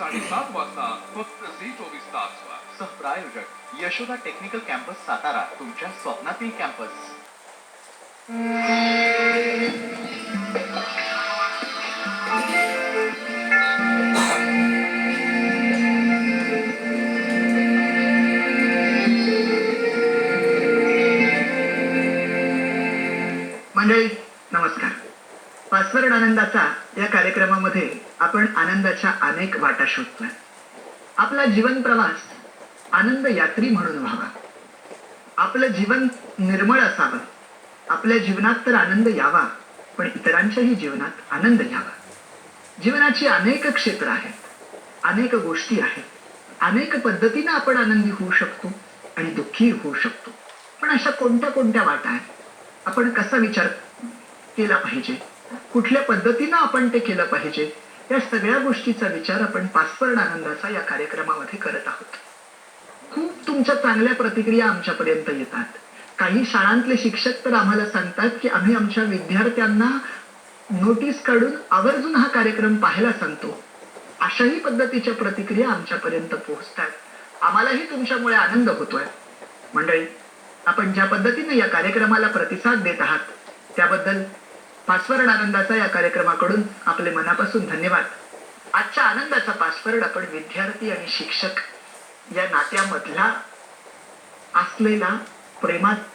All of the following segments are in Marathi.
साडेसात वाजता फक्त झी चोवीस तास. सहप्रायोजक यशोदा टेक्निकल कॅम्पस सातारा तुमच्या स्वप्नातील कॅम्पस. मंडळी नमस्कार. पासवर्ड आनंदाचा या कार्यक्रमामध्ये आपण आनंदाच्या अनेक वाटा शोधतोय आपला जीवन प्रवास आनंद यात्री म्हणून व्हावा. आपलं जीवन निर्मळ असावं. आपल्या जीवनात तर आनंद यावा पण इतरांच्याही जीवनात आनंद यावा जीवनाची अनेक क्षेत्र आहेत अनेक गोष्टी आहेत. अनेक पद्धतीनं आपण आनंदी होऊ शकतो आणि दुःखी होऊ शकतो. पण अशा कोणत्या कोणत्या वाटा आहेत? आपण कसा विचार केला पाहिजे? कुठल्या पद्धतीनं आपण ते केलं पाहिजे या सगळ्या गोष्टीचा विचार आपण पासवर्ड आनंदाचा या कार्यक्रमामध्ये करत आहोत. खूप तुमच्या चांगल्या प्रतिक्रिया आमच्यापर्यंत येतात. काही शाळांतले शिक्षक तर आम्हाला सांगतात की आम्ही आमच्या विद्यार्थ्यांना नोटीस काढून आवर्जून हा कार्यक्रम पाहायला सांगतो. अशाही पद्धतीच्या प्रतिक्रिया आमच्यापर्यंत पोहोचतात. आम्हालाही तुमच्यामुळे आनंद होतोय. मंडळी आपण ज्या पद्धतीने या कार्यक्रमाला प्रतिसाद देत आहात त्याबद्दल पासवर्ड आनंदाचा या कार्यक्रमाकडून आपले मनापासून धन्यवाद आजच्या आनंदाचा पासवर्ड आपण विद्यार्थी आणि शिक्षक या नात्यामधला असलेला प्रेमात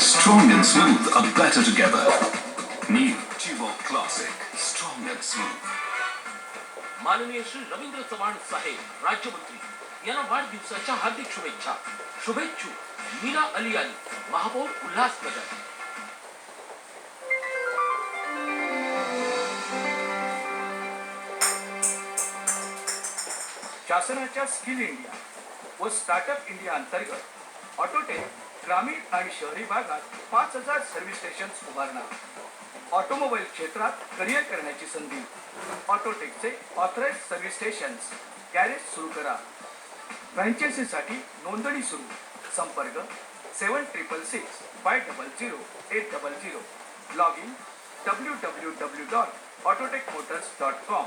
Strong and smooth are better together. New Tuvok Classic. Strong and smooth. माननीय श्री रवींद्र चव्हाण साहेब राज्यमंत्री यांना वाढदिवसाच्या हार्दिक शुभेच्छा. शुभेच्छुक मीना अली अली महापौर उल्हासनगर शासनाच्या स्किल इंडिया व स्टार्टअप इंडिया अंतर्गत ऑटोटेक ग्रामीण आणि शहरी भागात पाच हजार सर्व्हिस स्टेशन उभारणार. ऑटोमोबाईल क्षेत्रात करिअर करण्याची संधी. ऑटोटेकचे ऑथराइज सर्व्हिस स्टेशन्स गॅरेज सुरू करा. फ्रँचायझीसाठी नोंदणी सुरू. संपर्क seven triple six five double zero eight double zero log in W W W dot Autotech motors dot com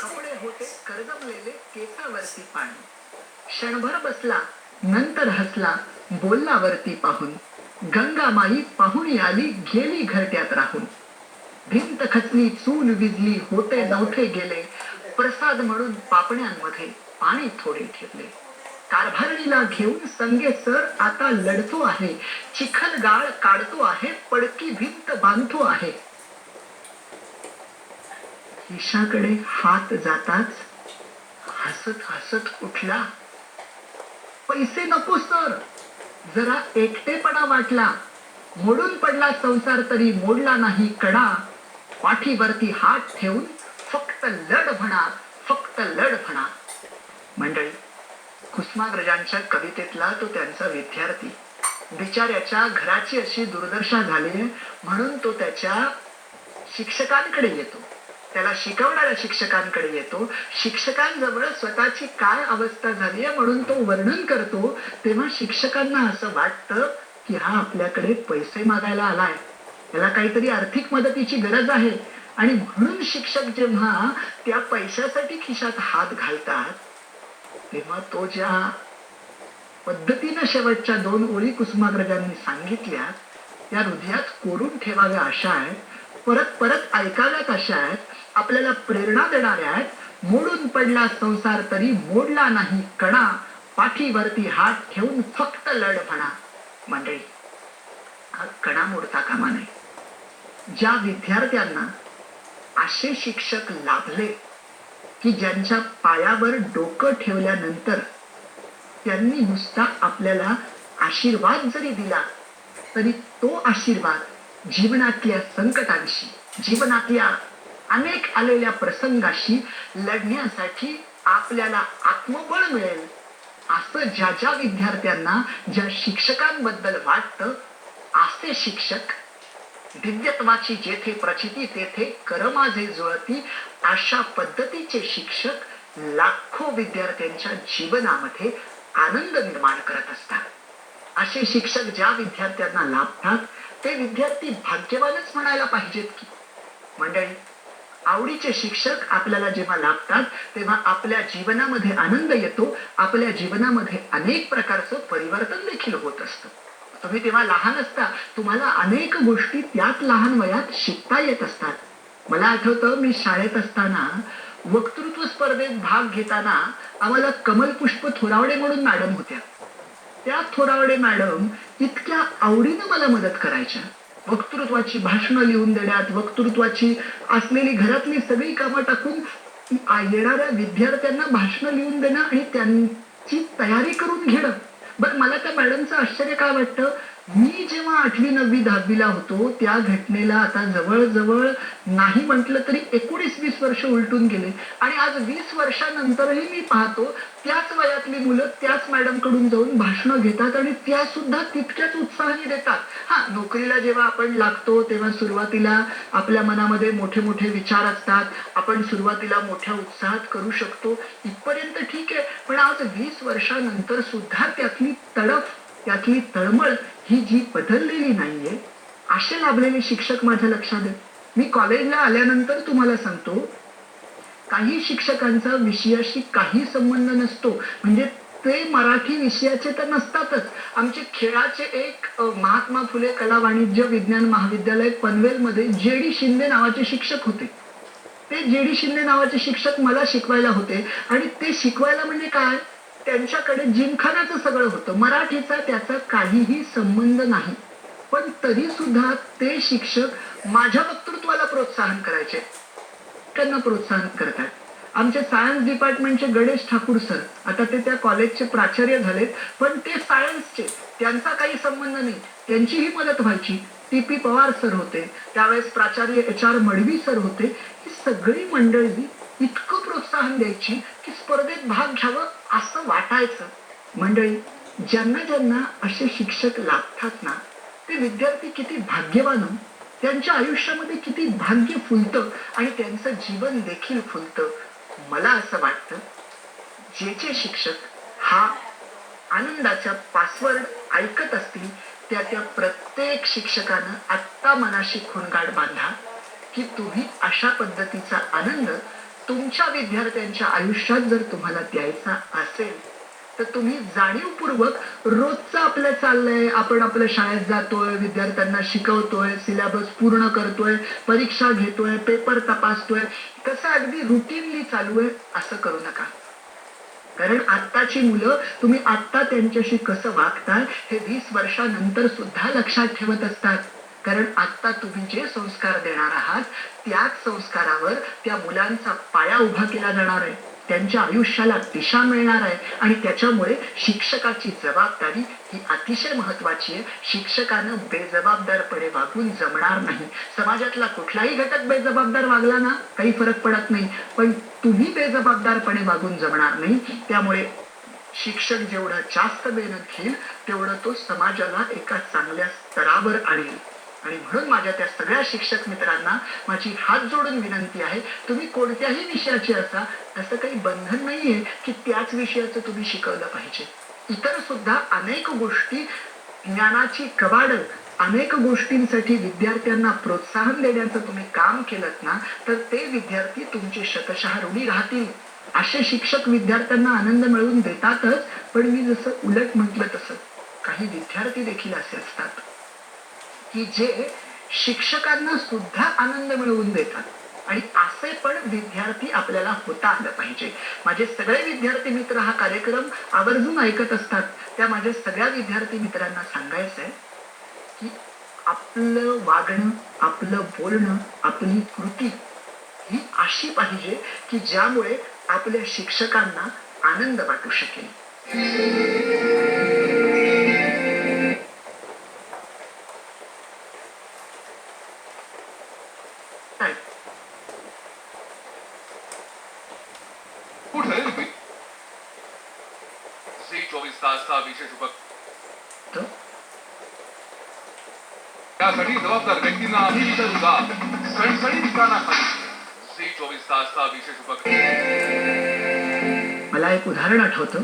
कपडे होते करगमलेले केसावरती पाणी. क्षणभर बसला नंतर हसला बोलला वरती पाहून. गंगामाई पाहुणी आली गेली घरट्यात राहून. भिंत खचली चूल विजली होते नवठे गेले. प्रसाद म्हणून पापण्यांमध्ये पाणी थोडे ठेवले. कारभारणीला घेऊन संगे सर आता लढतो आहे. चिखल गाळ काढतो आहे पडकी भिंत बांधतो आहे. ईशाकडे हात जाताच हसत हसत उठला पैसे नको सर. जरा एकटेपणा वाटला. मोडून पडला संसार तरी मोडला नाही कडा पाठीवरती हात ठेवून फक्त लढ म्हणा फक्त लढ म्हणा. मंडळी कुसुमाग्रजांच्या कवितेतला तो त्यांचा विद्यार्थी. बिचाऱ्याच्या घराची अशी दुर्दशा झाली म्हणून तो त्याच्या शिक्षकांकडे येतो. त्याला शिकवणाऱ्या शिक्षकांकडे येतो. शिक्षकांजवळ स्वतःची काय अवस्था झाली आहे म्हणून तो वर्णन करतो. तेव्हा शिक्षकांना असं वाटतं की हा आपल्याकडे पैसे मागायला आलाय. त्याला काहीतरी आर्थिक मदतीची गरज आहे. आणि म्हणून शिक्षक जेव्हा त्या पैशासाठी खिशात हात घालतात तेव्हा तो ज्या पद्धतीनं शेवटच्या दोन ओळी कुसुमाग्रजांनी सांगितल्या त्या हृदयात कोरून ठेवाव्या अशा आहेत. परत परत ऐकाव्यात अशा आहेत. आपल्याला प्रेरणा देणाऱ्या आहेत. मोडून पडला संसार तरी मोडला नाही कणा. पाठीवरती हात ठेवून फक्त लढ म्हणा मंडळी हा कणा मोडता कामा नाही ज्या विद्यार्थ्यांना असे शिक्षक लाभले की ज्यांच्या पायावर डोकं ठेवल्यानंतर त्यांनी नुसता आपल्याला आशीर्वाद जरी दिला तरी तो आशीर्वाद जीवनातल्या संकटांशी जीवनातल्या अनेक आलेल्या प्रसंगाशी लढण्यासाठी आपल्याला आत्मबळ मिळेल. असं ज्या ज्या विद्यार्थ्यांना ज्या शिक्षकांबद्दल वाटतं असे शिक्षक दिव्यत्वाची जेथे प्रचिती तेथे करमाझे जुळती अशा पद्धतीचे शिक्षक लाखो विद्यार्थ्यांच्या जीवनामध्ये आनंद निर्माण करत असतात. असे शिक्षक ज्या विद्यार्थ्यांना लाभतात ते विद्यार्थी भाग्यवानच म्हणायला पाहिजेत की. मंडळी आवडीचे शिक्षक आपल्याला जेव्हा लाभतात तेव्हा आपल्या जीवनामध्ये आनंद येतो. आपल्या जीवनामध्ये अनेक प्रकारचं परिवर्तन देखील होत असतं. तुम्ही तेव्हा लहान असता तुम्हाला अनेक गोष्टी त्याच लहान वयात शिकता येत असतात. मला आठवतं मी शाळेत असताना वक्तृत्व स्पर्धेत भाग घेताना आम्हाला कमलपुष्प थोरावडे म्हणून मॅडम होत्या. त्या थोरावडे मॅडम इतक्या आवडीनं मला मदत करायच्या. वक्तृत्वाची भाषणं लिहून देण्यात वक्तृत्वाची असलेली घरातली सगळी कामं टाकून येणाऱ्या विद्यार्थ्यांना भाषणं लिहून देणं आणि त्यांची तयारी करून घेणं. बरं मला त्या मॅडमचं आश्चर्य काय वाटतं? मी जेव्हा आठवी नववी दहावीला होतो त्या घटनेला आता जवळजवळ नाही म्हटलं तरी एकोणीस वीस वर्ष उलटून गेले. आणि आज वीस वर्षानंतरही मी पाहतो त्याच वयातली मुलं त्याच मॅडमकडून जाऊन भाषणं घेतात आणि त्या सुद्धा तितक्याच उत्साहाने देतात. हा नोकरीला जेव्हा आपण लागतो तेव्हा सुरुवातीला आपल्या मनामध्ये मोठे मोठे विचार असतात. आपण सुरुवातीला मोठ्या उत्साहात करू शकतो. इथपर्यंत ठीक आहे. पण आज वीस वर्षानंतर सुद्धा त्यातली तडफ त्यातली तळमळ ही जी बदललेली नाहीये असे लाभलेले शिक्षक माझ्या लक्षात आहेत. मी कॉलेजला आल्यानंतर तुम्हाला सांगतो काही शिक्षकांचा विषयाशी काही संबंध नसतो. म्हणजे ते मराठी विषयाचे तर नसतातच. आमचे खेळाचे एक महात्मा फुले कला वाणिज्य विज्ञान महाविद्यालय पनवेलमध्ये जे डी शिंदे नावाचे शिक्षक होते. ते जे डी शिंदे नावाचे शिक्षक मला शिकवायला होते. आणि ते शिकवायला म्हणजे काय? त्यांच्याकडे जिमखानाचं सगळं होतं. मराठीचा त्याचा काहीही संबंध नाही. पण तरी सुद्धा ते शिक्षक माझ्या वक्तृत्वाला प्रोत्साहन करायचे. त्यांना प्रोत्साहन करतात. आमचे सायन्स डिपार्टमेंटचे गणेश ठाकूर सर आता ते त्या कॉलेजचे प्राचार्य झालेत पण ते सायन्सचे त्यांचा काही संबंध नाही. त्यांचीही मदत व्हायची. टी पी पवार सर होते. त्यावेळेस प्राचार्य एच आर मडवी सर होते. ही सगळी मंडळी इतकं प्रोत्साहन द्यायची की स्पर्धेत भाग घ्यावं असं वाटायचं. मंडळी ज्यांना ज्यांना असे शिक्षक लागतात ना ते विद्यार्थी किती भाग्यवान हो. त्यांच्या आयुष्यामध्ये किती भाग्य फुलतं आणि त्यांचं जीवन देखील फुलतं. मला असं वाटतं जे जे शिक्षक हा आनंदाचा पासवर्ड ऐकत असतील त्या त्या प्रत्येक शिक्षकानं आत्ता मनाशी खुणगाड बांधा की तुम्ही अशा पद्धतीचा आनंद तुमच्या विद्यार्थ्यांच्या आयुष्यात जर तुम्हाला द्यायचा असेल तर तुम्ही जाणीवपूर्वक रोजचं आपलं चाललंय. आपण आपल्या शाळेत जातोय विद्यार्थ्यांना शिकवतोय सिलेबस पूर्ण करतोय परीक्षा घेतोय पेपर तपासतोय. कसं अगदी रुटीनली चालू आहे असं करू नका. कारण आत्ताची मुलं तुम्ही आत्ता त्यांच्याशी कसं वागताय हे वीस वर्षानंतर सुद्धा लक्षात ठेवत असतात. कारण आत्ता तुम्ही जे संस्कार देणार आहात त्याच संस्कारावर त्या मुलांचा पाया उभा केला जाणार आहे. त्यांच्या आयुष्याला दिशा मिळणार आहे. आणि त्याच्यामुळे शिक्षकाची जबाबदारी ही अतिशय महत्वाची आहे. शिक्षकानं बेजबाबदारपणे वागून जमणार नाही. समाजातला कुठलाही घटक बेजबाबदार वागला ना काही फरक पडत नाही. पण तुम्ही बेजबाबदारपणे वागून जमणार नाही. त्यामुळे शिक्षक जेवढं जास्त मेहनत घेईल तेवढं तो समाजाला एका चांगल्या स्तरावर आणेल. आणि म्हणून माझ्या त्या सगळ्या शिक्षक मित्रांना माझी हात जोडून विनंती आहे तुम्ही कोणत्याही विषयाचे असा असं काही बंधन नाहीये की त्याच विषयाचं तुम्ही शिकवलं पाहिजे. इतर सुद्धा अनेक गोष्टी ज्ञानाची कबाड अनेक गोष्टींसाठी विद्यार्थ्यांना प्रोत्साहन देण्याचं तुम्ही काम केलं ना तर ते विद्यार्थी तुमचे शतशः ऋणी राहतील. असे शिक्षक विद्यार्थ्यांना आनंद मिळवून देतातच पण मी जसं उलट म्हटलं तसं काही विद्यार्थी देखील असे असतात. की जे शिक्षकांना सुद्धा आनंद मिळवून देतात. आणि असे पण विद्यार्थी आपल्याला होता आलं पाहिजे. माझे सगळे विद्यार्थी मित्र हा कार्यक्रम आवर्जून ऐकत असतात. त्या माझ्या सगळ्या विद्यार्थी मित्रांना सांगायचं आहे की आपलं वागणं आपलं बोलणं आपली कृती ही अशी पाहिजे की ज्यामुळे आपल्या शिक्षकांना आनंद वाटू शकेल. जबाबदार व्यक्तींना आम्ही विचारूया सणसणी ठिकाणाखाली झी चोवीस तासचा विशेष उपक्रम. मला एक उदाहरण आठवतं.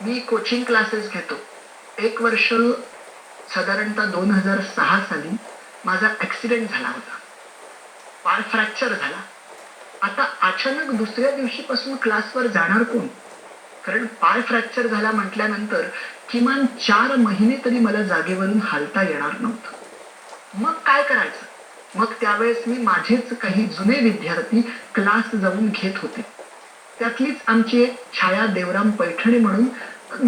मी कोचिंग क्लासेस घेतो. एक वर्ष साधारणतः दोन हजार सहा साली माझा ॲक्सिडेंट झाला होता. पाय फ्रॅक्चर झाला. आता अचानक दुसऱ्या दिवशीपासून क्लासवर जाणार कोण? कारण पाय फ्रॅक्चर झाला म्हटल्यानंतर किमान चार महिने तरी मला जागेवरून हालता येणार नव्हतं. मग काय करायचं? मग त्यावेळेस मी माझेच काही जुने विद्यार्थी क्लास जाऊन घेत होते. त्यातलीच आमची एक छाया देवराम पैठणे म्हणून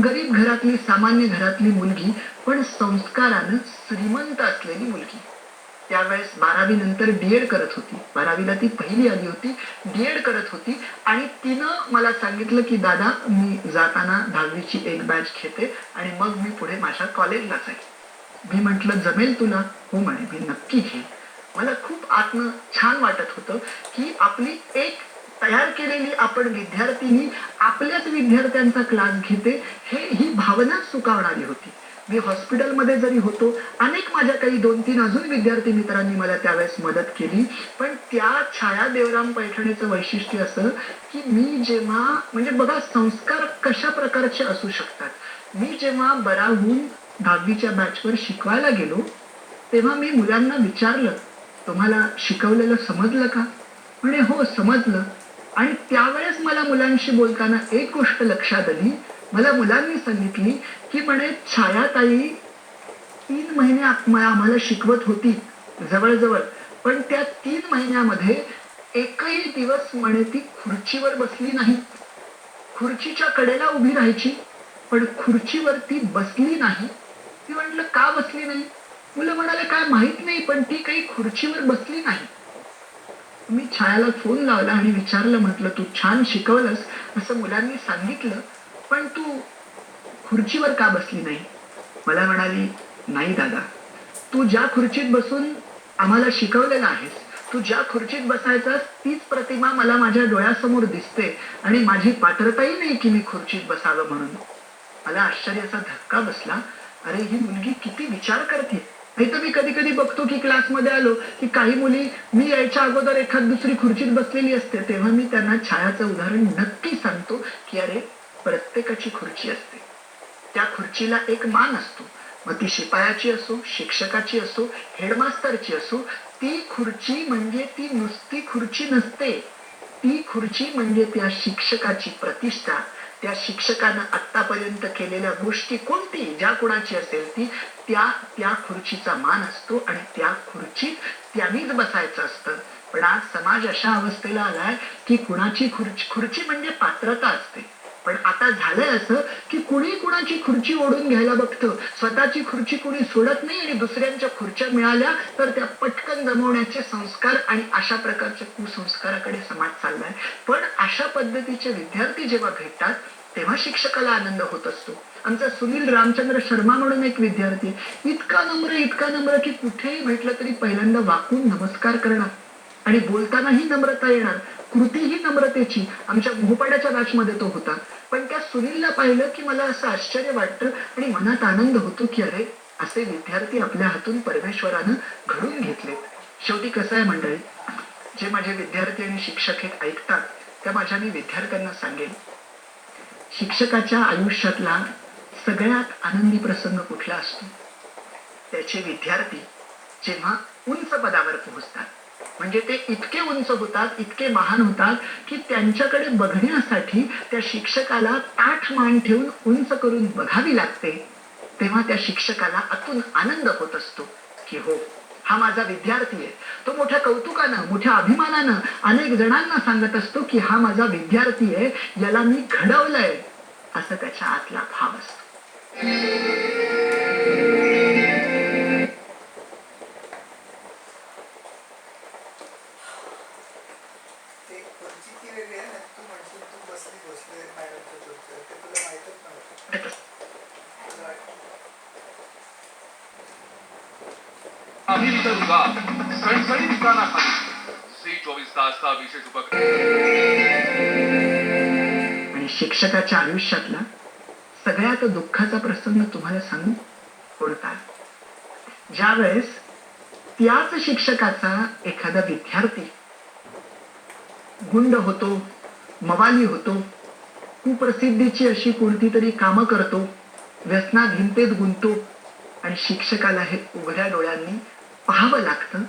गरीब घरातली सामान्य घरातली मुलगी पण संस्कारानं श्रीमंत असलेली मुलगी. त्यावेळेस बारावी नंतर डीएड करत होती. बारावीला ती पहिली आली होती. डीएड करत होती आणि तिनं मला सांगितलं की दादा मी जाताना दहावीची एक बॅच घेते आणि मग मी पुढे माझ्या कॉलेजला जाईल. मी म्हंटल जमेल तुला? हो म्हणे मी नक्की घेईन मला खूप आत्म छान वाटत होतं की आपली एक तयार केलेली आपण विद्यार्थिनी आपल्याच विद्यार्थ्यांचा क्लास घेते हे ही भावना सुकावणारी होती. मी हॉस्पिटलमध्ये जरी होतो अनेक माझ्या काही दोन तीन अजून विद्यार्थी मित्रांनी मला त्यावेळेस मदत केली पण त्या छाया देवराम पैठणीचं वैशिष्ट्य असं की मी जेव्हा म्हणजे बघा संस्कार कशा प्रकारचे असू शकतात. मी जेव्हा बरा होऊन दहावीच्या बॅचवर शिकवायला गेलो तेव्हा मी मुलांना विचारलं तुम्हाला शिकवलेलं समजलं का? म्हणे हो समजलं. आणि त्यावेळेस मला मुलांशी बोलताना एक गोष्ट लक्षात आली. मला मुलांनी सांगितली की म्हणे छायाताई तीन महिने आम्हाला शिकवत होती जवळजवळ पण त्या तीन महिन्यामध्ये एकही दिवस म्हणे ती खुर्चीवर बसली नाही. खुर्चीच्या कडेला उभी राहायची पण खुर्चीवर ती बसली नाही. ती म्हटलं का बसली नाही? मुलं म्हणाले काय माहीत नाही पण ती काही खुर्चीवर बसली नाही. मी छायाला फोन लावला आणि विचारलं म्हटलं तू छान शिकवलंस असं मुलांनी सांगितलं पण तू खुर्चीवर का बसली नाही? मला म्हणाली नाही दादा तू ज्या खुर्चीत बसून आम्हाला शिकवलेलं आहेस तू ज्या खुर्चीत बसायचास तीच प्रतिमा मला माझ्या डोळ्यासमोर दिसते आणि माझी पात्रताही नाही की मी खुर्चीत बसावं म्हणून. मला आश्चर्याचा धक्का बसला अरे ही मुलगी किती विचार करते. नाही तर मी कधी कधी बघतो की क्लासमध्ये आलो की काही मुली मी यायच्या अगोदर एखाद दुसरी खुर्चीत बसलेली असते तेव्हा मी त्यांना छायाचं उदाहरण नक्की सांगतो की अरे प्रत्येकाची खुर्ची असते. त्या खुर्चीला एक मान असतो. मग ती शिपायाची असो शिक्षकाची असो हेडमास्टरची असो ती खुर्ची म्हणजे ती नुसती खुर्ची नसते. ती खुर्ची म्हणजे त्या शिक्षकाची प्रतिष्ठा. त्या शिक्षकानं आतापर्यंत केलेल्या गोष्टी कोणती ज्या कुणाची असेल ती त्या त्या खुर्चीचा मान असतो आणि त्या खुर्चीत त्यांनीच बसायचं असतं. पण आज समाज अशा अवस्थेला आलाय की कुणाची खुर्ची खुर्ची म्हणजे पात्रता असते. पण आता झालंय असं की कुणी कुणाची खुर्ची ओढून घ्यायला बघतं स्वतःची खुर्ची कुणी सोडत नाही आणि दुसऱ्यांच्या खुर्च्या मिळाल्या तर त्या पटकन जमवण्याचे संस्कार आणि अशा प्रकारच्या कुसंस्काराकडे समाज चाललाय. पण अशा पद्धतीचे विद्यार्थी जेव्हा भेटतात तेव्हा शिक्षकाला आनंद होत असतो. आमचा सुनील रामचंद्र शर्मा म्हणून एक विद्यार्थी इतका नम्र इतका नम्र की कुठेही भेटलं तरी पहिल्यांदा वाकून नमस्कार करणार. आणि बोलतानाही नम्रता येणार कृती ही नम्रतेची आमच्या मोहपाड्याच्या बॅचमध्ये तो होता. पण त्या सुनीलला पाहिलं की मला असं आश्चर्य वाटतं आणि मनात आनंद होतो की अरे असे विद्यार्थी आपल्या हातून परमेश्वरानं घडून घेतले शेवटी कसं आहे मंडळी? जे माझे विद्यार्थी आणि शिक्षक हे ऐकतात त्या माझ्या मी विद्यार्थ्यांना सांगेन. शिक्षकाच्या आयुष्यातला सगळ्यात आनंदी प्रसंग कुठला असतो? त्याचे विद्यार्थी जेव्हा उंच पदावर पोहोचतात म्हणजे ते इतके उंच होतात इतके महान होतात की त्यांच्याकडे बघण्यासाठी त्या शिक्षकाला ताठ मान ठेवून उंच करून बघावी लागते तेव्हा त्या शिक्षकाला आतून आनंद होत असतो की हो हा माझा विद्यार्थी आहे. तो मोठ्या कौतुकानं मोठ्या अभिमानानं अनेक जणांना सांगत असतो की हा माझा विद्यार्थी आहे याला मी घडवलंय असं त्याच्या आतला भाव असतो. ते खुर्ची ती वेगळी आहे ना तू म्हणशील तू बसली बसले मॅडमच्या खुर्चीवर ते तुला माहीतच नव्हतं तुला वाटलं, अभिक्त युगात सणसणी ठिकाणाखाली श्री चोवीस तासचा विशेष उपक्रम. आणि शिक्षकाच्या आयुष्यातला सगळ्यात दुःखाचा प्रसंग तुम्हाला सांगू? कोणता? ज्या वेळेस त्याच शिक्षकाचा एखादा विद्यार्थी गुंड होतो मवाली होतो कुप्रसिद्धीची अशी कोणती तरी कामं करतो व्यसना व्यसनाधीनतेत गुंतो आणि शिक्षकाला हे उघड्या डोळ्यांनी पाहावं लागतं.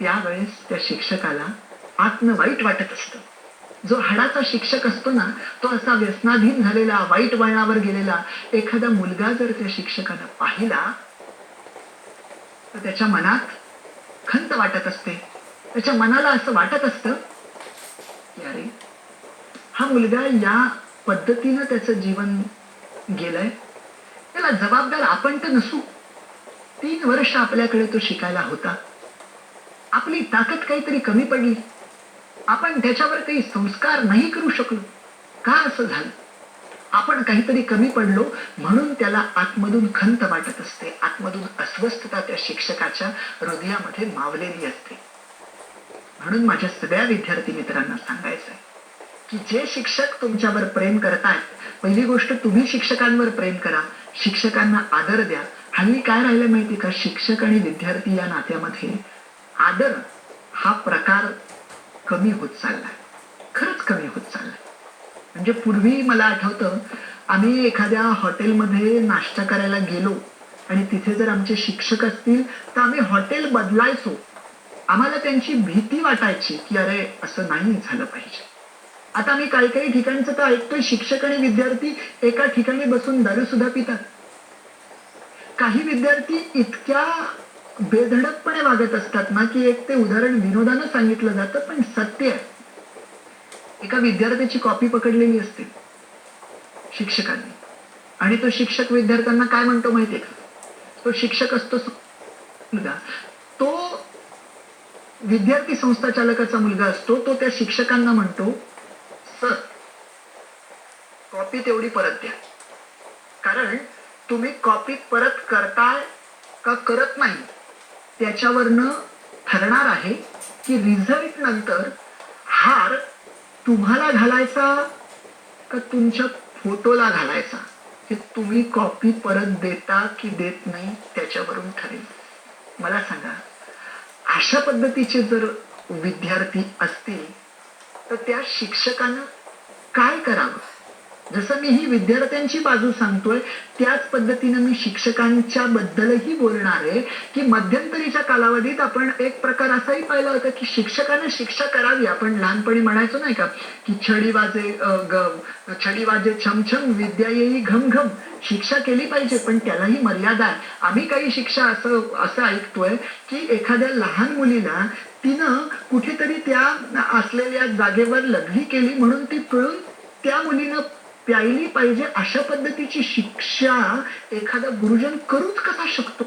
त्यावेळेस त्या शिक्षकाला आत्म वाईट वाटत असतं. जो हाडाचा शिक्षक असतो ना तो असा व्यसनाधीन झालेला वाईट वळणावर गेलेला एखादा मुलगा जर त्या शिक्षकानं पाहिला तर त्याच्या मनात खंत वाटत असते. त्याच्या मनाला असं वाटत असतं की अरे हा मुलगा या पद्धतीनं त्याचं जीवन गेलंय. त्याला जबाबदार आपण तर नसू. तीन वर्ष आपल्याकडे तो शिकायला होता. आपली ताकद काहीतरी कमी पडली. आपण त्याच्यावर काही संस्कार नाही करू शकलो. का असं झालं? आपण काहीतरी कमी पडलो म्हणून त्याला आतमधून खंत वाटत असते. आतमधून अस्वस्थता त्या शिक्षकाच्या हृदयामध्ये मावलेली असते. म्हणून माझ्या सगळ्या विद्यार्थी मित्रांना सांगायचं आहे की जे शिक्षक तुमच्यावर प्रेम करतात पहिली गोष्ट तुम्ही शिक्षकांवर प्रेम करा. शिक्षकांना आदर द्या. हल्ली काय राहिलं माहिती का? शिक्षक आणि विद्यार्थी या नात्यामध्ये आदर हा प्रकार कमी होत चाललाय. खरंच कमी होत चाललाय. म्हणजे पूर्वी मला आठवतं आम्ही एखाद्या हॉटेलमध्ये नाश्ता करायला गेलो आणि तिथे जर आमचे शिक्षक असतील तर आम्ही हॉटेल बदलायचो. आम्हाला त्यांची भीती वाटायची की अरे असं नाही झालं पाहिजे. आता आम्ही काही काही ठिकाणचं तर ऐकतोय शिक्षक आणि विद्यार्थी एका ठिकाणी बसून दारू सुद्धा पितात. काही विद्यार्थी इतक्या बेधडकपणे वागत असतात ना की एक ते उदाहरण विनोदानं सांगितलं जातं पण सत्य आहे. एका विद्यार्थ्याची कॉपी पकडलेली असते शिक्षकांनी. आणि तो शिक्षक विद्यार्थ्यांना काय म्हणतो माहितीये का? तो शिक्षक असतो मुलगा. तो विद्यार्थी संस्था चालकाचा मुलगा असतो तो त्या शिक्षकांना म्हणतो सर कॉपी तेवढी परत द्या. कारण तुम्ही कॉपी परत करताय का करत नाही? त्याच्यावरनं ठरणार आहे की रिझल्ट नंतर हार तुम्हाला घालायचा का तुमच्या फोटोला घालायचा? हे तुम्ही कॉपी परत देता की देत नाही त्याच्यावरून ठरेल. मला सांगा अशा पद्धतीचे जर विद्यार्थी असतील तर त्या शिक्षकानं काय करावं? जसं मी ही विद्यार्थ्यांची बाजू सांगतोय त्याच पद्धतीनं मी शिक्षकांच्या बद्दलही बोलणार आहे की मध्यंतरीच्या कालावधीत आपण एक प्रकार असाही पाहिला होता की शिक्षकानं शिक्षा करावी. आपण लहानपणी म्हणायचो नाही का की छडी वाजे ग- छडी वाजे छमछम विद्या येई घम घम. शिक्षा केली पाहिजे पण त्यालाही मर्यादा आहे. आम्ही काही शिक्षा असं असं ऐकतोय की एखाद्या लहान मुलीला तिनं कुठेतरी त्या असलेल्या जागेवर लग्नी केली म्हणून ती पळून त्या मुलीनं प्यायली पाहिजे अशा पद्धतीची शिक्षा एखादा गुरुजन करूच कसा शकतो?